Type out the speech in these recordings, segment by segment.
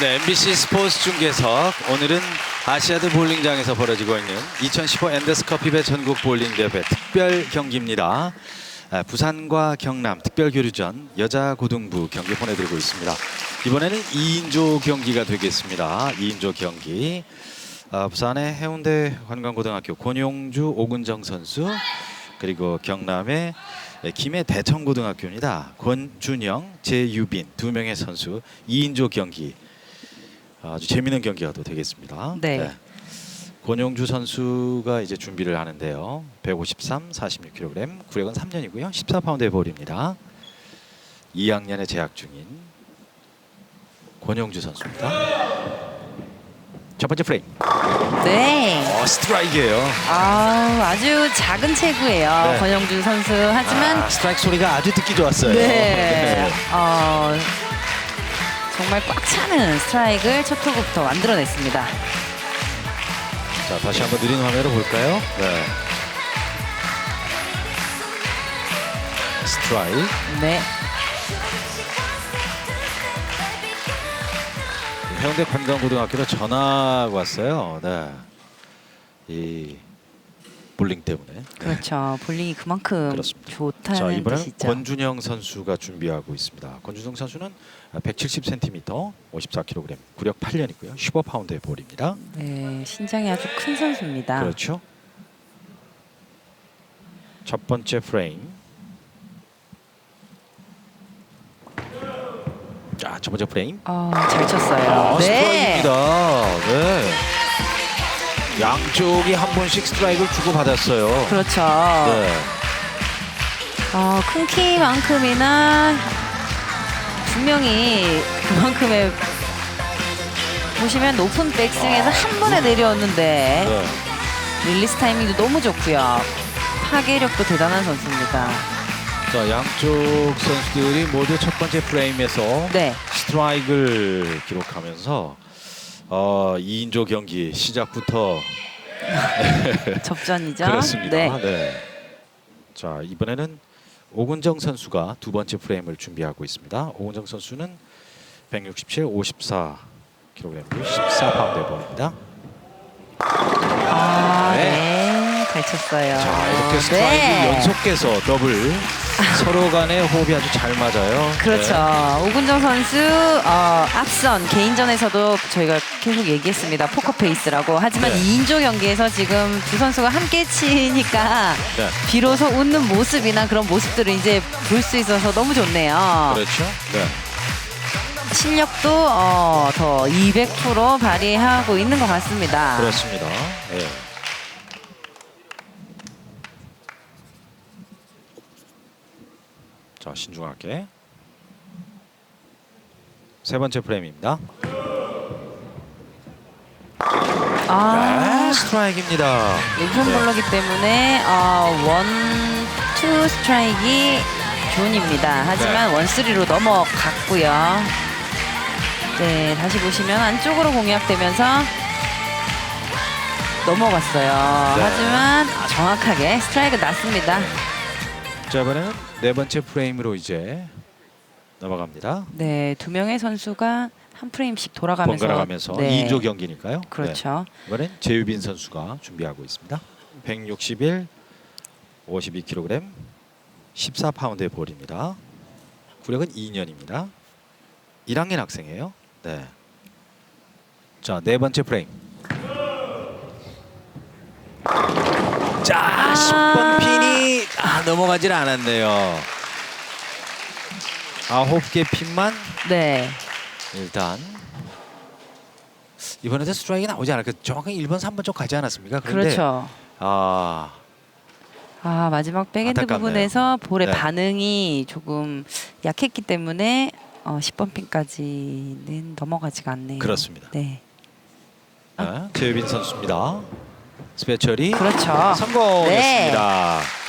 네, MBC 스포츠 중계석 오늘은 아시아드 볼링장에서 벌어지고 있는 2015 엔데스 커피배 전국 볼링 대회 특별 경기입니다. 아, 부산과 경남 특별 교류전 여자 고등부 경기 보내드리고 있습니다. 이번에는 2인조 경기가 되겠습니다. 2인조 경기. 아, 부산의 해운대 관광고등학교 권용주 오근정 선수 그리고 경남의 김해 대천고등학교입니다. 권준영, 제유빈 두 명의 선수 2인조 경기 아주 재미있는 경기가 또 되겠습니다. 네. 권용주 선수가 이제 준비를 하는데요. 153, 46kg, 구력은 3년이고요. 14파운드의 볼입니다. 2학년에 재학 중인 권용주 선수입니다. 첫 번째 프레임. 네. 어, 스트라이크예요. 아, 아주 작은 체구예요. 네. 권영준 선수. 하지만 아, 스트라이크 소리가 아주 듣기 좋았어요. 네. 어, 정말 꽉 차는 스트라이크를 첫 투구부터 만들어냈습니다. 자, 다시 한번 느린 화면으로 볼까요? 네. 스트라이크. 네. 해운대 관광고등학교로 전화가 왔어요. 네. 이 볼링 때문에. 네. 그렇죠. 볼링이 그만큼 그렇습니다. 자 좋다는 이번에는 뜻이죠. 권준영 선수가 준비하고 있습니다. 권준영 선수는 170cm, 54kg, 구력 8년이고요. 15파운드의 볼입니다. 네, 신장이 아주 큰 선수입니다. 그렇죠. 첫 번째 프레임. 자, 첫 번째 프레임. 어, 잘 쳤어요. 아, 스트라이크입니다. 네. 양쪽이 한 번씩 스트라이크를 주고 받았어요. 그렇죠. 네. 어, 큰 키만큼이나 분명히 그만큼의 보시면 높은 백스윙에서 한 번에 내려왔는데 네. 릴리스 타이밍도 너무 좋고요. 파괴력도 대단한 선수입니다. 자, 양쪽 선수들이 모두 첫 번째 프레임에서 네. 스트라이크를 기록하면서 어, 2인조 경기 시작부터 접전이죠. 그렇습니다. 네. 네. 자, 이번에는 오근정 선수가 두 번째 프레임을 준비하고 있습니다. 오근정 선수는 167, 54kg, 14 파운드의 볼입니다. 아, 네. 네. 잘 쳤어요. 자, 이렇게 스트라이크 네. 연속해서 더블 서로 간의 호흡이 아주 잘 맞아요. 그렇죠. 네. 오근정 선수 어, 앞선 개인전에서도 저희가 계속 얘기했습니다. 포커 페이스라고. 하지만 네. 2인조 경기에서 지금 두 선수가 함께 치니까 네. 비로소 웃는 모습이나 그런 모습들을 이제 볼 수 있어서 너무 좋네요. 그렇죠. 네. 실력도 어, 더 200% 발휘하고 있는 것 같습니다. 그렇습니다. 네. 자 신중하게 세 번째 프레임입니다. 아, 네, 스트라이크입니다. 네. 볼러기 때문에 어, 원, 투 스트라이크이 존입니다. 하지만 네. 원쓰리로 넘어갔고요. 네, 다시 보시면 안쪽으로 공략되면서 넘어갔어요. 네. 하지만 정확하게 스트라이크 났습니다. 자 이번에는 네 번째 프레임으로 이제 넘어갑니다. 네, 두 명의 선수가 한 프레임씩 돌아가면서 번갈아 가면서 네, 2인조 경기니까요. 그렇죠. 네. 이번엔 제유빈 선수가 준비하고 있습니다. 161, 52kg, 14파운드의 볼입니다. 구력은 2년입니다. 1학년 학생이에요. 네. 자, 네 번째 프레임. 자, 아. 10번 핀이 아, 넘어가질 않았네요. 아홉 개 핀만 네, 일단 이번에도 스트라이크 나오지 않을까 정확하게 1번, 3번 쪽 가지 않았습니까? 그런데 그렇죠. 아, 아 마지막 백엔드 안타깝네요. 부분에서 볼의 네. 반응이 조금 약했기 때문에 어, 10번 핀까지는 넘어가지가 않네요. 그렇습니다. 네, 네, 제유빈 선수입니다. 스페셜이 그렇죠. 성공했습니다.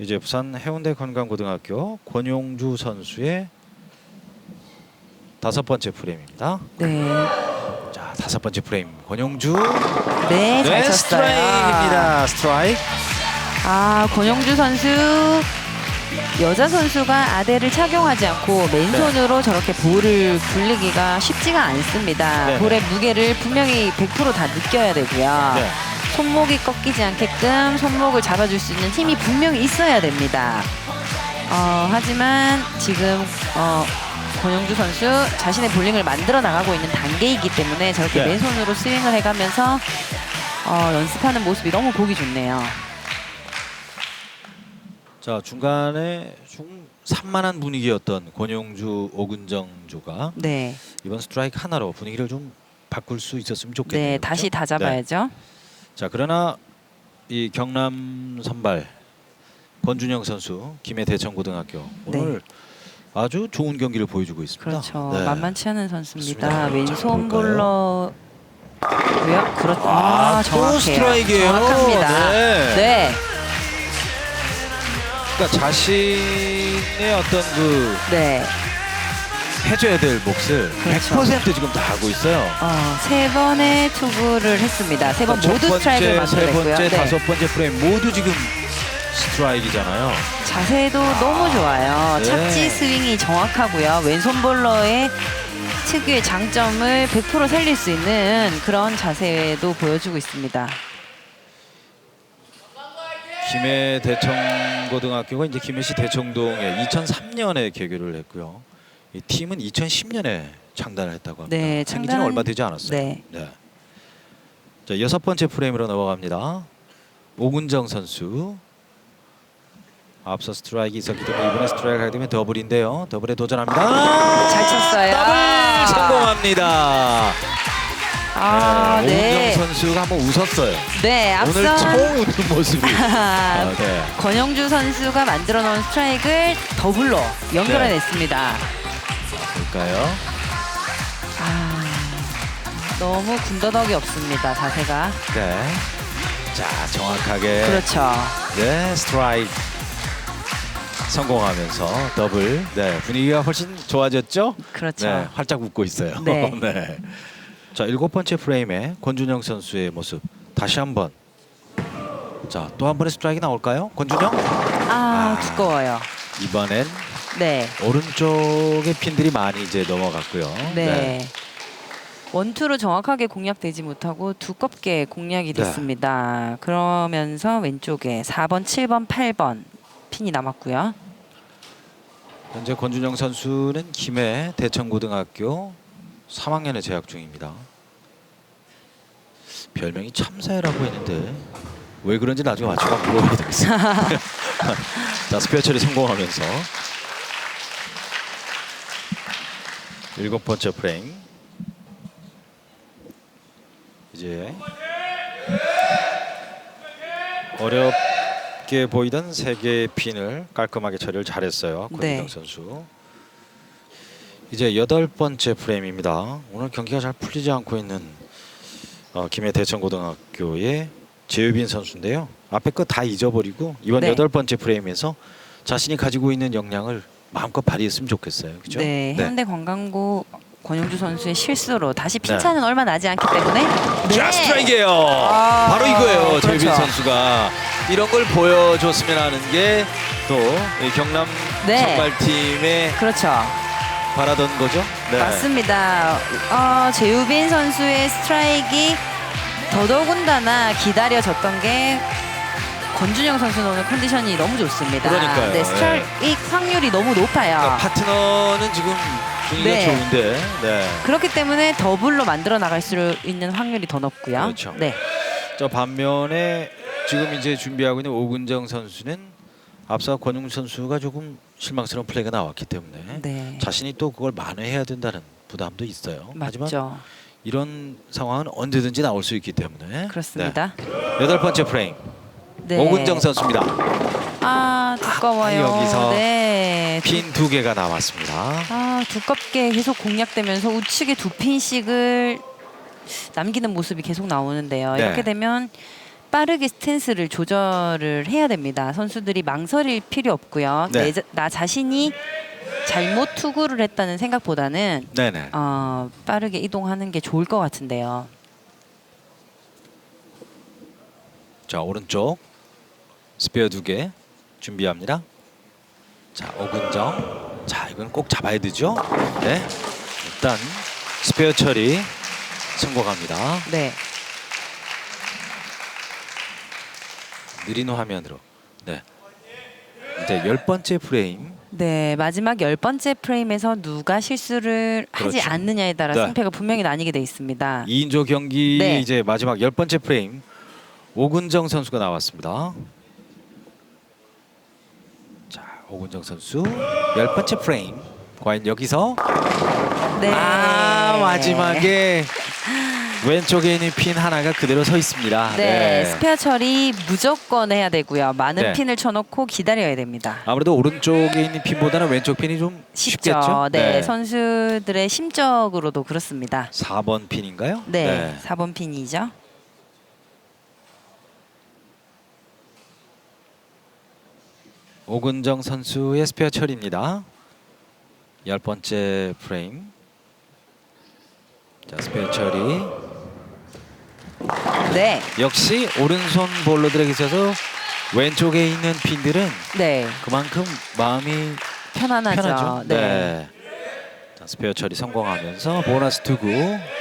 이제 부산 해운대 관광고등학교 권용주 선수의 다섯 번째 프레임입니다. 네, 자, 다섯 번째 프레임 권용주 네, 잘 쳤어요. 스트라이크입니다. 스트라이크. 아 권영주 선수 여자 선수가 아대를 착용하지 않고 맨손으로 저렇게 볼을 굴리기가 쉽지가 않습니다. 네네. 볼의 무게를 분명히 100%다 느껴야 되고요. 네. 손목이 꺾이지 않게끔 손목을 잡아줄 수 있는 힘이 분명히 있어야 됩니다. 어, 하지만 지금 어, 권영주 선수 자신의 볼링을 만들어 나가고 있는 단계이기 때문에 저렇게 네. 맨손으로 스윙을 해가면서 어, 연습하는 모습이 너무 보기 좋네요. 자 중간에 좀 산만한 분위기였던 권용주 오근정조가 네, 이번 스트라이크 하나로 분위기를 좀 바꿀 수 있었으면 좋겠네요. 네 다시 그렇죠? 다 잡아야죠. 자 그러나 이 경남 선발 권준영 선수 김해 대천고등학교 오늘 아주 좋은 경기를 보여주고 있습니다. 네. 그렇죠. 네. 만만치 않은 선수입니다. 왼손 자, 볼까요? 볼러 고요. 그렇죠. 아, 아, 또 정확해요. 스트라이크예요. 정확합니다. 네. 네. 그러니까 자신의 어떤 그 네. 해줘야 될 몫을 그렇죠. 100% 지금 다 하고 있어요. 어, 세 번의 투구를 했습니다. 세 번 첫 모두 스트라이크를 번째, 세 만들었고요. 번째, 네. 다섯 번째 프레임 모두 지금 스트라이크잖아요. 자세도 너무 좋아요. 네. 착지 스윙이 정확하고요. 왼손 볼러의 특유의 장점을 100% 살릴 수 있는 그런 자세도 보여주고 있습니다. 김해 대청고등학교가 이제 김해시 대청동에 2003년에 개교를 했고요. 이 팀은 2010년에 창단을 했다고 합니다. 네, 생긴 지는 창단은- 얼마 되지 않았어요. 네. 자 여섯 번째 프레임으로 넘어갑니다. 오군정 선수 앞서 스트라이크 있었기 때문에 이번에 스트라이크 하게 되면 더블인데요. 더블에 도전합니다. 잘 쳤어요. 더블 성공합니다. 아, 네, 네. 오군정 선수가 한번 웃었어요. 네, 오늘 앞선 처음 웃는 모습이. 아, 네. 권영주 선수가 만들어 놓은 스트라이크를 더블로 연결해냈습니다. 볼까요? 아, 너무 군더더기 없습니다. 자세가. 네. 자, 정확하게 그렇죠. 네, 스트라이크 성공하면서 더블. 네, 분위기가 훨씬 좋아졌죠? 그렇죠. 네, 활짝 웃고 있어요. 네. 네. 자, 일곱 번째 프레임에 권준영 선수의 모습 다시 한번. 자, 또 한 번의 스트라이크 나올까요? 권준영? 아, 아. 두꺼워요. 이번엔 네. 오른쪽에 핀들이 많이 이제 넘어갔고요. 네. 원투로 정확하게 공략되지 못하고 두껍게 공략이 네. 됐습니다. 그러면서 왼쪽에 4번, 7번, 8번 핀이 남았고요. 현재 권준영 선수는 김해 대천고등학교 3학년에 재학 중입니다. 별명이 참사라고 했는데 왜 그런지 나중에 맞춰가 물어봐야 되겠습니다. 자 스페어 처리 성공하면서 일곱 번째 프레임 이제 어렵게 보이던 세 개의 핀을 깔끔하게 처리를 잘했어요. 네. 권준영 선수. 이제 여덟 번째 프레임입니다. 오늘 경기가 잘 풀리지 않고 있는 어, 김해 대천고등학교의 재유빈 선수인데요. 앞에 거 다 잊어버리고 이번 네. 여덟 번째 프레임에서 자신이 가지고 있는 역량을 마음껏 발휘했으면 좋겠어요. 그죠? 네, 해운대 관광고 권영주 선수의 실수로 다시 핀차는 얼마 나지 않기 때문에 네. 자 스트라이크예요. 아, 바로 이거예요. 그렇죠. 선수가 이런 걸 보여줬으면 하는 게 또 경남 네. 선발팀의 그렇죠. 바라던 거죠. 네. 맞습니다. 어, 재우빈 선수의 스트라이크가 더더군다나 기다려졌던 게 권준영 선수는 오늘 컨디션이 너무 좋습니다. 그러니까요. 네, 스트라이크 확률이 너무 높아요. 그러니까 파트너는 지금 분위기가 네. 좋은데. 네. 그렇기 때문에 더블로 만들어 나갈 수 있는 확률이 더 높고요. 그렇죠. 네, 저 반면에 지금 이제 준비하고 있는 오근정 선수는 앞서 권용 선수가 조금 실망스러운 플레이가 나왔기 때문에 네, 자신이 또 그걸 만회해야 된다는 부담도 있어요. 하지만 맞죠. 이런 상황은 언제든지 나올 수 있기 때문에 그렇습니다. 네. 여덟 번째 프레임 네. 오근정 선수입니다. 아 두꺼워요. 아, 여기서 네. 핀 두 개가 남았습니다. 아 두껍게 계속 공략되면서 우측에 두 핀씩을 남기는 모습이 계속 나오는데요. 네. 이렇게 되면 빠르게 스탠스를 조절을 해야 됩니다. 선수들이 망설일 필요 없고요. 네. 내 자- 나 자신이 잘못 투구를 했다는 생각보다는 네네. 어, 빠르게 이동하는 게 좋을 것 같은데요. 자 오른쪽 스페어 두 개 준비합니다. 자, 오근정. 자, 이건 꼭 잡아야 되죠? 네. 일단 스페어 처리 성공합니다. 네. 느린 화면으로. 네. 이제 열 번째 프레임. 네, 마지막 열 번째 프레임에서 누가 실수를 하지 그렇죠. 않느냐에 따라 네. 승패가 분명히 나뉘게 돼 있습니다. 2인조 경기 네. 이제 마지막 열 번째 프레임. 오근정 선수가 나왔습니다. 자, 오근정 선수 열 번째 프레임. 과연 여기서 네. 아 마지막에 왼쪽에 있는 핀 하나가 그대로 서 있습니다. 네, 스페어 처리 무조건 해야 되고요. 많은 네. 핀을 쳐놓고 기다려야 됩니다. 아무래도 오른쪽에 있는 핀보다는 왼쪽 핀이 좀 쉽죠. 쉽겠죠? 네, 선수들의 심적으로도 그렇습니다. 4번 핀인가요? 네, 4번 핀이죠. 오근정 선수의 스페어 처리입니다. 열 번째 프레임. 자, 스페어 처리. 네, 역시 오른손 볼러들에게 있어서 왼쪽에 있는 핀들은 네, 그만큼 마음이 편안하죠. 편하죠. 네. 네. 자, 스페어 처리 성공하면서 보너스 투구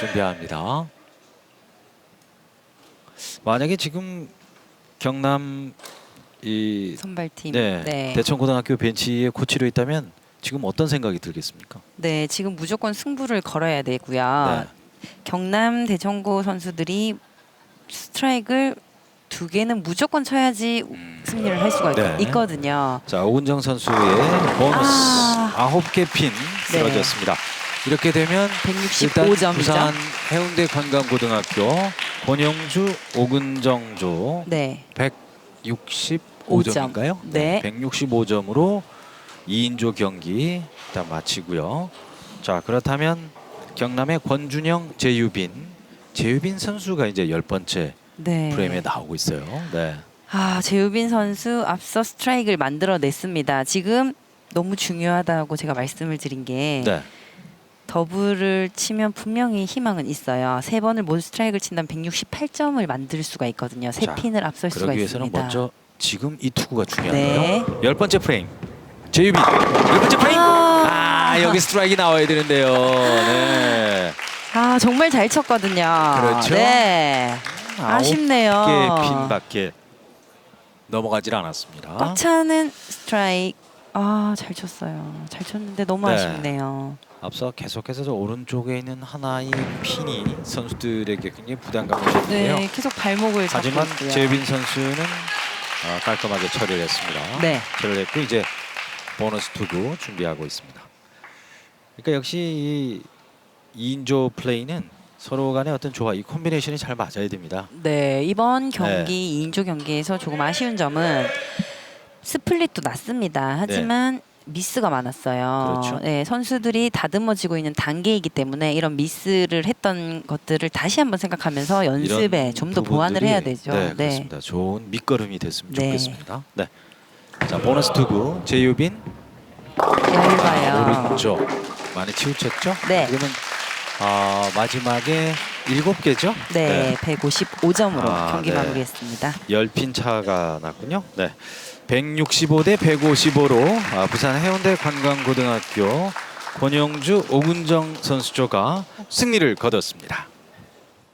준비합니다. 만약에 지금 경남 이 선발팀. 네, 네. 대천고등학교 벤치에 코치로 있다면 지금 어떤 생각이 들겠습니까? 네, 지금 무조건 승부를 걸어야 되고요. 네. 경남 대전고 선수들이 스트라이크를 두 개는 무조건 쳐야지 승리를 할 수가 있, 네. 있거든요. 자 오은정 선수의 보너스 아. 아홉 개핀 네. 쓰러졌습니다. 이렇게 되면 일단 165점이죠. 부산 해운대 관광고등학교 권영주 오근정조 네. 165점인가요? 네. 165점으로 2인조 경기 일단 마치고요. 자 그렇다면 경남의 권준영, 재유빈, 재유빈 선수가 이제 열 번째 네. 프레임에 나오고 있어요. 네. 아, 재우빈 선수 앞서 스트라이크를 만들어 냈습니다. 지금 너무 중요하다고 제가 말씀을 드린 게 네. 더블을 치면 분명히 희망은 있어요. 세 번을 모두 스트라이크를 친다면 168점을 만들 수가 있거든요. 세 자, 핀을 앞설 수가 그러기 위해서는 있습니다. 먼저 지금 이 투구가 네. 중요한데요. 열 번째 프레임. 재유빈 열 번째 프레임. 아. 아, 여기 스트라이크 나와야 되는데요. 네. 아, 정말 잘 쳤거든요. 그렇죠. 네. 아쉽네요. 개 핀 밖에 넘어가질 않았습니다. 꽉 차는 스트라이크. 아, 잘 쳤어요. 잘 쳤는데 너무 네. 아쉽네요. 앞서 계속해서 오른쪽에 있는 하나의 핀이 선수들에게 굉장히 부담감을 줬는데요. 네, 계속 발목을 잡고 하지만 있고요. 재유빈 선수는 어, 깔끔하게 처리를 했습니다. 네. 처리를 했고 이제 보너스 투구 준비하고 있습니다. 그러니까 역시 이 2인조 플레이는 서로 간의 어떤 조화, 이 콤비네이션이 잘 맞아야 됩니다. 네, 이번 경기 이 2인조 경기에서 조금 아쉬운 점은 스플릿도 났습니다. 하지만 미스가 많았어요. 그렇죠. 네, 선수들이 다듬어지고 있는 단계이기 때문에 이런 미스를 했던 것들을 다시 한번 생각하면서 연습에 좀 더 보완을 해야 되죠. 네, 그렇습니다. 좋은 밑거름이 됐으면 네. 좋겠습니다. 네. 자, 보너스 투구 재유빈 얇아요. 오른쪽 많이 치우쳤죠? 네. 그러면 어, 마지막에 일곱 개죠? 네, 155점으로 아, 경기 네. 마무리했습니다. 10핀 차가 났군요. 네. 165 대 155로 아, 부산 해운대 관광고등학교 권영주 오근정 선수조가 승리를 거뒀습니다.